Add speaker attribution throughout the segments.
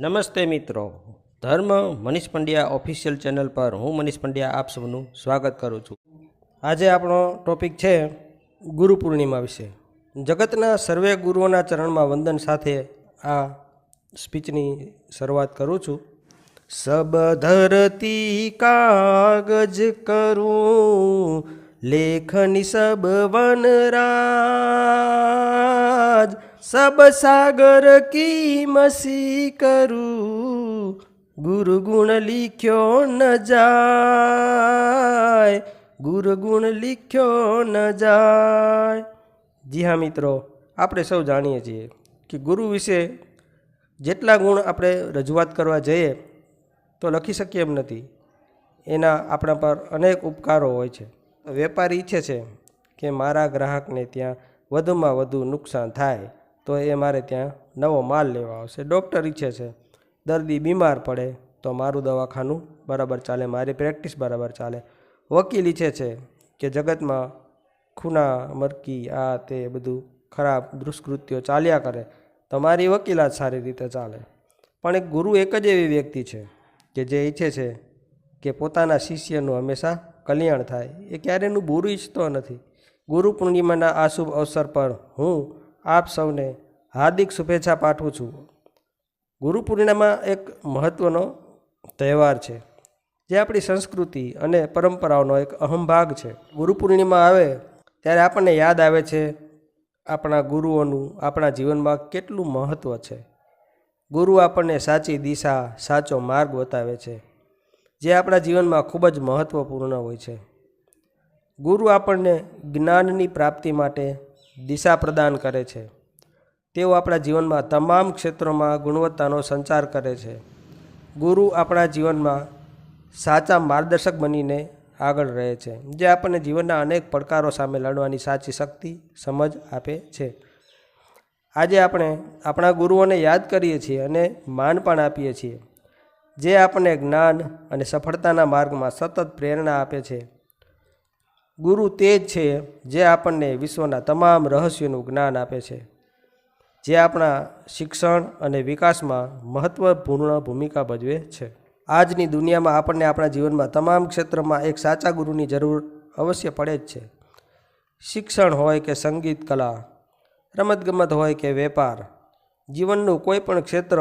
Speaker 1: નમસ્તે મિત્રો. ધર્મ મનીષ પંડ્યા ઓફિશિયલ ચેનલ પર હું મનીષ પંડ્યા આપ સૌનું સ્વાગત કરું છું. આજે આપણો ટોપિક છે ગુરુ પૂર્ણિમા વિશે. જગતના સર્વે ગુરુઓના ચરણમાં વંદન સાથે આ સ્પીચની શરૂઆત કરું છું. સબ ધરતી કાગજ કરું, લેખની સબ વનરાજ સબ સાગર કી મસી કરું? ગુરુ ગુણ લીખ્યો ન જાય. ગુરુ ગુણ લીખ્યો ન જાય. જી હા, મિત્રો, આપણે સૌ જાણીએ છીએ કે ગુરુ વિશે જેટલા ગુણ આપણે રજૂઆત કરવા જઈએ તો લખી શકીએ એમ નથી. એના આપણા પર અનેક ઉપકારો હોય છે. વેપારી ઈચ્છે છે કે મારા ગ્રાહકને ત્યાં વધુમાં વધુ નુકસાન થાય. તો એ મારે ત્યાં નવો માલ લેવા આવશે. ડૉક્ટર ઈચ્છે છે, દર્દી બીમાર પડે તો મારું દવાખાનું બરાબર ચાલે, મારી પ્રેક્ટિસ બરાબર ચાલે. વકીલ ઈચ્છે છે કે જગતમાં ખૂના, મરકી, આ તે બધું ખરાબ દુષ્કૃત્યો ચાલ્યા કરે તો મારી વકીલાત સારી રીતે ચાલે. પણ એક ગુરુ એક જ એવી વ્યક્તિ છે કે જે ઈચ્છે છે કે પોતાના શિષ્યનું હંમેશા કલ્યાણ થાય. એ ક્યારેયનું બુરું ઈચ્છતો નથી. ગુરુ પૂર્ણિમાના આ શુભ અવસર પર હું આપ સૌને હાર્દિક શુભેચ્છા પાઠવું છું. ગુરુ પૂર્ણિમા એક મહત્ત્વનો તહેવાર છે, જે આપણી સંસ્કૃતિ અને પરંપરાઓનો એક અહમ ભાગ છે. ગુરુ પૂર્ણિમા આવે ત્યારે આપણને યાદ આવે છે આપણા ગુરુઓનું, આપણા જીવનમાં કેટલું મહત્ત્વ છે. ગુરુ આપણને સાચી દિશા, સાચો માર્ગ બતાવે છે, જે આપણા જીવનમાં ખૂબ જ મહત્ત્વપૂર્ણ હોય છે. ગુરુ આપણને જ્ઞાનની પ્રાપ્તિ માટે દિશા પ્રદાન કરે છે. તેઓ આપણા જીવનમાં તમામ ક્ષેત્રોમાં ગુણવત્તાનો સંચાર કરે છે. ગુરુ આપણા જીવનમાં સાચા માર્ગદર્શક બનીને આગળ રહે છે, જે આપણને જીવનના અનેક પડકારો સામે લડવાની સાચી શક્તિ, સમજ આપે છે. આજે આપણે આપણા ગુરુઓને યાદ કરીએ છીએ અને માન પણ આપીએ છીએ, જે આપણને જ્ઞાન અને સફળતાના માર્ગમાં સતત પ્રેરણા આપે છે. ગુરુ તે જ છે જે આપણને વિશ્વના તમામ રહસ્યોનું જ્ઞાન આપે છે. જે આપણા શિક્ષણ અને વિકાસમાં મહત્ત્વપૂર્ણ ભૂમિકા ભજવે છે. આજની દુનિયામાં આપણને આપણા જીવનમાં તમામ ક્ષેત્રમાં એક સાચા ગુરુની જરૂર અવશ્ય પડે જ છે. શિક્ષણ હોય કે સંગીત, કલા, રમતગમત હોય કે વેપાર, જીવનનું કોઈ પણ ક્ષેત્ર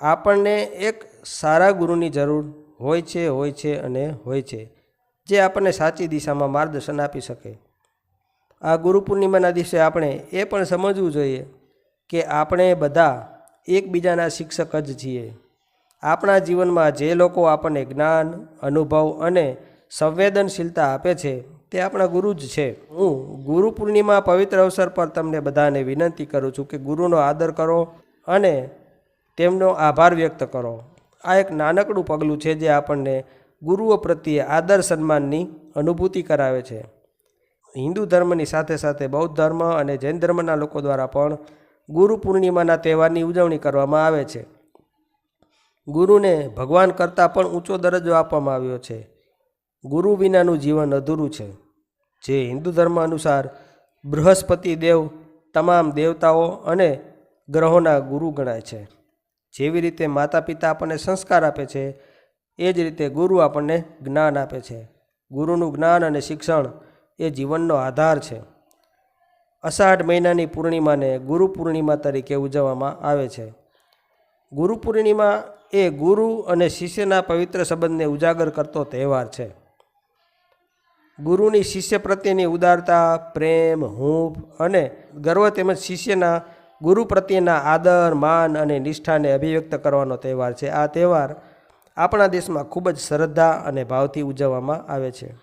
Speaker 1: આપણને એક સારા ગુરુની જરૂર હોય છે હોય છે અને હોય છે. જે આપણને સાચી દિશામાં માર્ગદર્શન આપી શકે. આ ગુરુ પૂર્ણિમાના દિવસે આપણે એ પણ સમજવું જોઈએ કે આપણે બધા એકબીજાના શિક્ષક જ છીએ. આપણા જીવનમાં જે લોકો આપણને જ્ઞાન, અનુભવ અને સંવેદનશીલતા આપે છે તે આપણા ગુરુ જ છે. હું ગુરુ પૂર્ણિમા પવિત્ર અવસર પર તમને બધાને વિનંતી કરું છું કે ગુરુનો આદર કરો અને તેમનો આભાર વ્યક્ત કરો. આ એક નાનકડું પગલું છે જે આપણને ગુરુઓ પ્રત્યે આદર સન્માનની અનુભૂતિ કરાવે છે. હિન્દુ ધર્મની સાથે સાથે બૌદ્ધ ધર્મ અને જૈન ધર્મના લોકો દ્વારા પણ ગુરુ પૂર્ણિમાના તહેવારની ઉજવણી કરવામાં આવે છે. ગુરુને ભગવાન કરતાં પણ ઊંચો દરજ્જો આપવામાં આવ્યો છે. ગુરુ વિનાનું જીવન અધૂરું છે. જે હિન્દુ ધર્મ અનુસાર બૃહસ્પતિ દેવ, તમામ દેવતાઓ અને ગ્રહોના ગુરુ ગણાય છે. જેવી રીતે માતા પિતા આપણને સંસ્કાર આપે છે એ જ રીતે ગુરુ આપણને જ્ઞાન આપે છે. ગુરુનું જ્ઞાન અને શિક્ષણ એ જીવનનો આધાર છે. અષાઢ મહિનાની પૂર્ણિમાને ગુરુ પૂર્ણિમા તરીકે ઉજવવામાં આવે છે. ગુરુ પૂર્ણિમા એ ગુરુ અને શિષ્યના પવિત્ર સંબંધને ઉજાગર કરતો તહેવાર છે. ગુરુની શિષ્ય પ્રત્યેની ઉદારતા, પ્રેમ, હૂંફ અને ગર્વ તેમજ શિષ્યના ગુરુ પ્રત્યેના આદર, માન અને નિષ્ઠાને અભિવ્યક્ત કરવાનો તહેવાર છે. આ તહેવાર આપણા દેશમાં ખૂબ જ શ્રદ્ધા અને ભાવથી ઉજવવામાં આવે છે.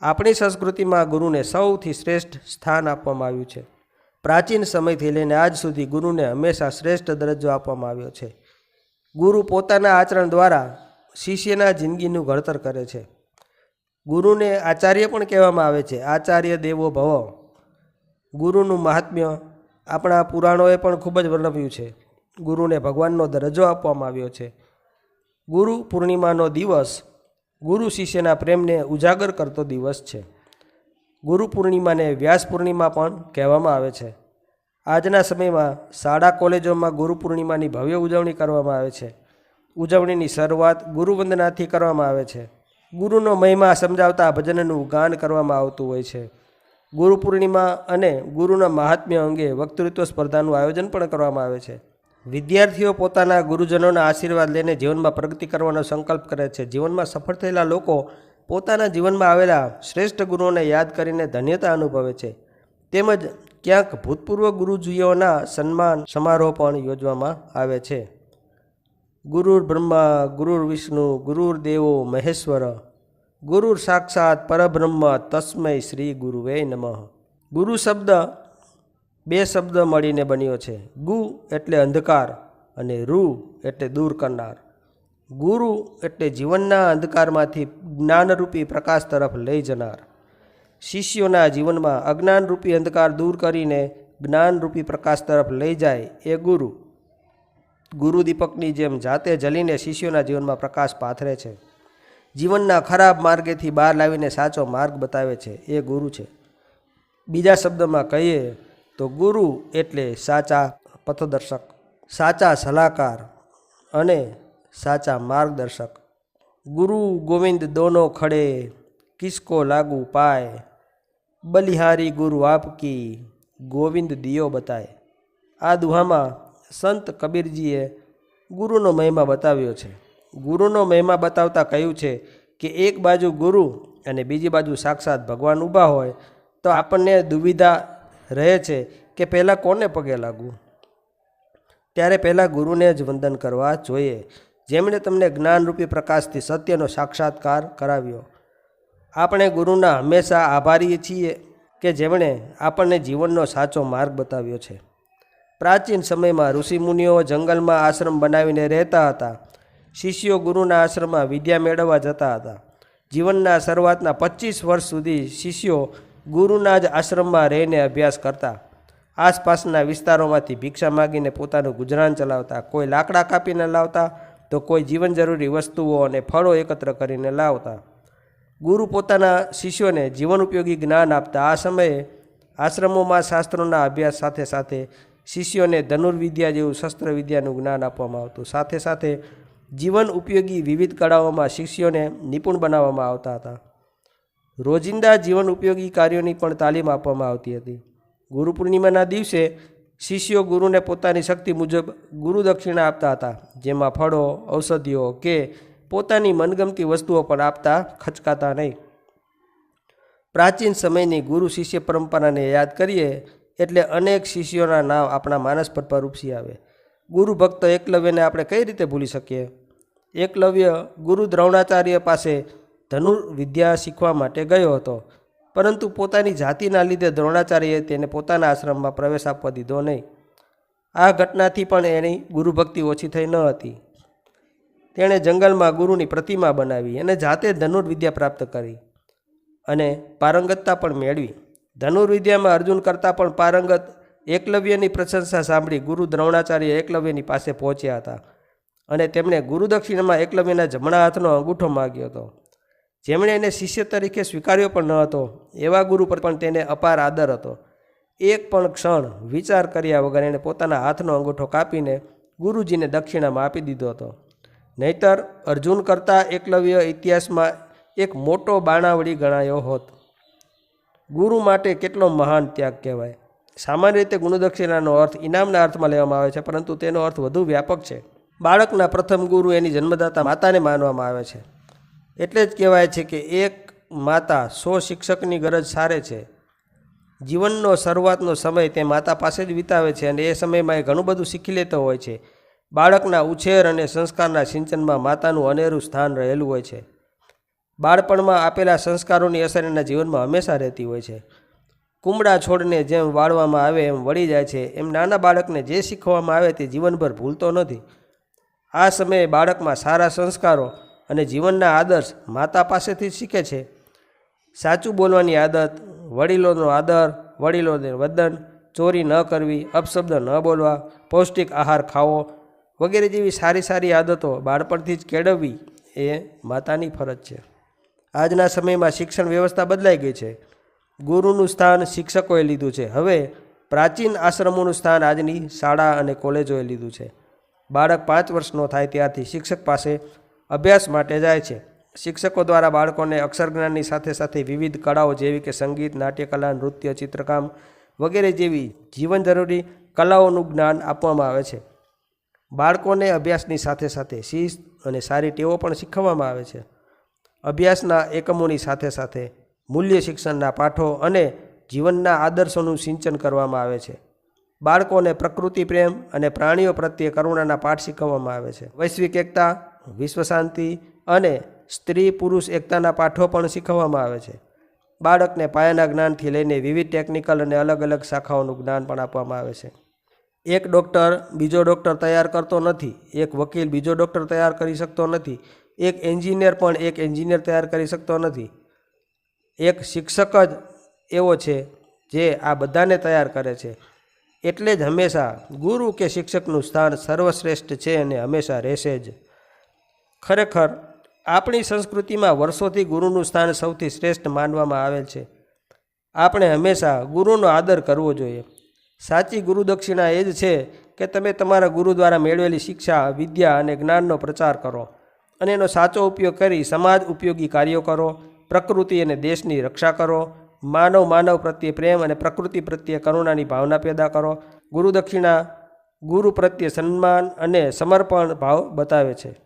Speaker 1: આપણી સંસ્કૃતિમાં ગુરુને સૌથી શ્રેષ્ઠ સ્થાન આપવામાં આવ્યું છે. પ્રાચીન સમયથી લઈને આજ સુધી ગુરુને હંમેશા શ્રેષ્ઠ દરજ્જો આપવામાં આવ્યો છે. ગુરુ પોતાના આચરણ દ્વારા શિષ્યના જિંદગીનું ઘડતર કરે છે. ગુરુને આચાર્ય પણ કહેવામાં આવે છે, આચાર્ય દેવો ભવ. ગુરુનું મહાત્મ્ય આપણા પુરાણોએ પણ ખૂબ જ વર્ણવ્યું છે. ગુરુને ભગવાનનો દરજ્જો આપવામાં આવ્યો છે. ગુરુ પૂર્ણિમાનો દિવસ ગુરુ શિષ્યના પ્રેમને ઉજાગર કરતો દિવસ છે. ગુરુ પૂર્ણિમાને વ્યાસ પૂર્ણિમા પણ કહેવામાં આવે છે. આજના સમયમાં શાળા કોલેજોમાં ગુરુ પૂર્ણિમાની ભવ્ય ઉજવણી કરવામાં આવે છે. ઉજવણીની શરૂઆત ગુરુવંદનાથી કરવામાં આવે છે. ગુરુનો મહિમા સમજાવતા ભજનનું ગાન કરવામાં આવતું હોય છે. ગુરુ પૂર્ણિમા અને ગુરુના મહાત્મ્ય અંગે વક્તૃત્વ સ્પર્ધાનું આયોજન પણ કરવામાં આવે છે. વિદ્યાર્થીઓ પોતાના ગુરુજનોના આશીર્વાદ લઈને જીવનમાં પ્રગતિ કરવાનો સંકલ્પ કરે છે. જીવનમાં સફળ થયેલા લોકો પોતાના જીવનમાં આવેલા શ્રેષ્ઠ ગુરુઓને યાદ કરીને ધન્યતા અનુભવે છે. તેમજ ક્યાંક ભૂતપૂર્વ ગુરુજીઓના સન્માન સમારોહ પણ યોજવામાં આવે છે. ગુરુર બ્રહ્મા, ગુરુર વિષ્ણુ, ગુરુર દેવો, મહેશ્વર, ગુરુર સાક્ષાત પરબ્રહ્મ તસ્મય શ્રી ગુરુવે નમઃ. ગુરુ શબ્દ બે શબ્દ મળીને બન્યો છે. ગુ એટલે અંધકાર અને રૂ એટલે દૂર કરનાર. ગુરુ એટલે જીવનના અંધકારમાંથી જ્ઞાનરૂપી પ્રકાશ તરફ લઈ જનાર. શિષ્યોના જીવનમાં અજ્ઞાનરૂપી અંધકાર દૂર કરીને જ્ઞાનરૂપી પ્રકાશ તરફ લઈ જાય એ ગુરુ. ગુરુ દીપકની જેમ જાતે જલીને શિષ્યોના જીવનમાં પ્રકાશ પાથરે છે. જીવનના ખરાબ માર્ગેથી બહાર લાવીને સાચો માર્ગ બતાવે છે એ ગુરુ છે. બીજા શબ્દમાં કહીએ તો ગુરુ એટલે સાચા પથદર્શક, સાચા સલાહકાર અને સાચા માર્ગદર્શક. ગુરુ ગોવિંદ દોનો ખડે કિસકો લાગુ પાય, બલિહારી ગુરુ આપકી ગોવિંદ દિયો બતાય. આ દુહામાં સંત કબીરજીએ ગુરુનો મહિમા બતાવ્યો છે. ગુરુનો મહિમા બતાવતા કહ્યું છે કે એક બાજુ ગુરુ અને બીજી બાજુ સાક્ષાત ભગવાન ઊભા હોય તો આપણને દુવિધા રહે છે કે પહેલાં કોને પગે લાગવું? ત્યારે પહેલાં ગુરુને જ વંદન કરવા જોઈએ. જેમણે તમને જ્ઞાનરૂપી પ્રકાશથી સત્યનો સાક્ષાત્કાર કરાવ્યો. આપણે ગુરુના હંમેશા આભારી છીએ કે જેમણે આપણને જીવનનો સાચો માર્ગ બતાવ્યો છે. પ્રાચીન સમયમાં ઋષિમુનિઓ જંગલમાં આશ્રમ બનાવીને રહેતા હતા. શિષ્યો ગુરુના આશ્રમમાં વિદ્યા મેળવવા જતા હતા. જીવનના શરૂઆતના પચીસ વર્ષ સુધી શિષ્યો ગુરુના જ આશ્રમમાં રહીને અભ્યાસ કરતા. આસપાસના વિસ્તારોમાંથી ભિક્ષા માગીને પોતાનું ગુજરાન ચલાવતા. કોઈ લાકડા કાપીને લાવતા તો કોઈ જીવન જરૂરી વસ્તુઓ અને ફળો એકત્ર કરીને લાવતા. ગુરુ પોતાના શિષ્યોને જીવન ઉપયોગી જ્ઞાન આપતા. આ સમયે આશ્રમોમાં શાસ્ત્રોના અભ્યાસ સાથે સાથે શિષ્યોને ધનુર્વિદ્યા જેવું શસ્ત્ર વિદ્યાનું જ્ઞાન આપવામાં આવતું. સાથે સાથે જીવન ઉપયોગી વિવિધ કળાઓમાં શિષ્યોને નિપુણ બનાવવામાં આવતા હતા. રોજિંદા જીવન ઉપયોગી કાર્યોની પણ તાલીમ આપવામાં આવતી હતી. ગુરુ પૂર્ણિમાના દિવસે શિષ્યો ગુરુને પોતાની શક્તિ મુજબ ગુરુ દક્ષિણા આપતા હતા, જેમાં ફળો, ઔષધિઓ કે પોતાની મનગમતી વસ્તુઓ પણ આપતા ખચકાતા નહીં. પ્રાચીન સમયની ગુરુ શિષ્ય પરંપરાને યાદ કરીએ એટલે અનેક શિષ્યોના નામ આપણા માનસ પર ઉપસી આવે. ગુરુ ભક્ત એકલવ્યને આપણે કઈ રીતે ભૂલી શકીએ? એકલવ્ય ગુરુ દ્રોણાચાર્ય પાસે ધનુર વિદ્યા શીખવા માટે ગયો હતો. પરંતુ પોતાની જાતિના લીધે દ્રોણાચાર્યએ તેને પોતાના આશ્રમમાં પ્રવેશ આપવા દીધો નહીં. આ ઘટનાથી પણ એની ગુરુભક્તિ ઓછી થઈ ન હતી. તેણે જંગલમાં ગુરુની પ્રતિમા બનાવી અને જાતે ધનુર્વિદ્યા પ્રાપ્ત કરી અને પારંગતતા પણ મેળવી. ધનુર્વિદ્યામાં અર્જુન કરતાં પણ પારંગત એકલવ્યની પ્રશંસા સાંભળી ગુરુ દ્રોણાચાર્ય એકલવ્યની પાસે પહોંચ્યા હતા અને તેમણે ગુરુદક્ષિણામાં એકલવ્યના જમણા હાથનો અંગૂઠો માગ્યો હતો. જેમણે એને શિષ્ય તરીકે સ્વીકાર્યો પણ ન હતો, એવા ગુરુ પર પણ તેને અપાર આદર હતો. એક પણ ક્ષણ વિચાર કર્યા વગર એણે પોતાના હાથનો અંગૂઠો કાપીને ગુરુજીને દક્ષિણામાં આપી દીધો હતો. નહીતર અર્જુન કરતાં એકલવ્ય ઇતિહાસમાં એક મોટો બાણાવડી ગણાયો હોત. ગુરુ માટે કેટલો મહાન ત્યાગ કહેવાય. સામાન્ય રીતે ગુણદક્ષિણાનો અર્થ ઇનામના અર્થમાં લેવામાં આવે છે, પરંતુ તેનો અર્થ વધુ વ્યાપક છે. બાળકના પ્રથમ ગુરુ એની જન્મદાતા માતાને માનવામાં આવે છે. એટલે જ કહેવાય છે કે એક માતા સો શિક્ષકની ગરજ સારે છે. જીવનનો શરૂઆતનો સમય તે માતા પાસે જ વિતાવે છે અને એ સમયમાં એ ઘણું બધું શીખી લેતો હોય છે. બાળકના ઉછેર અને સંસ્કારના સિંચનમાં માતાનું અનેરું સ્થાન રહેલું હોય છે. બાળપણમાં આપેલા સંસ્કારોની અસર એના જીવનમાં હંમેશા રહેતી હોય છે. કુમળા છોડને જેમ વાળવામાં આવે એમ વળી જાય છે. એમ નાના બાળકને જે શીખવામાં આવે તે જીવનભર ભૂલતો નથી. આ સમયે બાળકમાં સારા સંસ્કારો અને જીવનના આદર્શ માતા પાસેથી શીખે છે. સાચું બોલવાની આદત, વડીલોનો આદર, વડીલોને વદન, ચોરી ન કરવી, અપશબ્દ ન બોલવા, પૌષ્ટિક આહાર ખાવો વગેરે જેવી સારી સારી આદતો બાળપણથી જ કેળવવી એ માતાની ફરજ છે. આજના સમયમાં શિક્ષણ વ્યવસ્થા બદલાઈ ગઈ છે. ગુરુનું સ્થાન શિક્ષકોએ લીધું છે. હવે પ્રાચીન આશ્રમોનું સ્થાન આજની શાળા અને કોલેજોએ લીધું છે. બાળક પાંચ વર્ષનો થાય ત્યારથી શિક્ષક પાસે અભ્યાસ માટે જાય છે. શિક્ષકો દ્વારા બાળકોને અક્ષર જ્ઞાનની સાથે સાથે વિવિધ કળાઓ જેવી કે સંગીત, નાટ્યકલા, નૃત્ય, ચિત્રકામ વગેરે જેવી જીવન જરૂરી કલાઓનું જ્ઞાન આપવામાં આવે છે. બાળકોને અભ્યાસની સાથે સાથે શિસ્ત અને સારી ટેવો પણ શીખવવામાં આવે છે. અભ્યાસના એકમોની સાથે સાથે મૂલ્ય શિક્ષણના પાઠો અને જીવનના આદર્શોનું સિંચન કરવામાં આવે છે. બાળકોને પ્રકૃતિ પ્રેમ અને પ્રાણીઓ પ્રત્યે કરુણાના પાઠ શીખવવામાં આવે છે. વૈશ્વિક એકતા વિશ્વ શાંતિ અને સ્ત્રી પુરુષ એકતાના પાઠો પણ શીખવવામાં આવે છે. બાળકને પાયાના જ્ઞાનથી લઈને વિવિધ ટેકનિકલ અને અલગ અલગ શાખાઓનું જ્ઞાન પણ આપવામાં આવે છે. એક ડૉક્ટર બીજો ડૉક્ટર તૈયાર કરતો નથી, એક વકીલ બીજો ડૉક્ટર તૈયાર કરી શકતો નથી, એક એન્જિનિયર પણ એક એન્જિનિયર તૈયાર કરી શકતો નથી. એક શિક્ષક જ એવો છે જે આ બધાને તૈયાર કરે છે. એટલે જ હંમેશા ગુરુ કે શિક્ષકનું સ્થાન સર્વશ્રેષ્ઠ છે અને હંમેશા રહેશે જ. ખરેખર આપણી સંસ્કૃતિમાં વર્ષોથી ગુરુનું સ્થાન સૌથી શ્રેષ્ઠ માનવામાં આવેલ છે. આપણે હંમેશા ગુરુનો આદર કરવો જોઈએ. સાચી ગુરુદક્ષિણા એ જ છે કે તમે તમારા ગુરુ દ્વારા મેળવેલી શિક્ષા, વિદ્યા અને જ્ઞાનનો પ્રચાર કરો અને એનો સાચો ઉપયોગ કરી સમાજ ઉપયોગી કાર્યો કરો, પ્રકૃતિ અને દેશની રક્ષા કરો, માનવ માનવ પ્રત્યે પ્રેમ અને પ્રકૃતિ પ્રત્યે કરુણાની ભાવના પેદા કરો. ગુરુદક્ષિણા ગુરુ પ્રત્યે સન્માન અને સમર્પણ ભાવ બતાવે છે.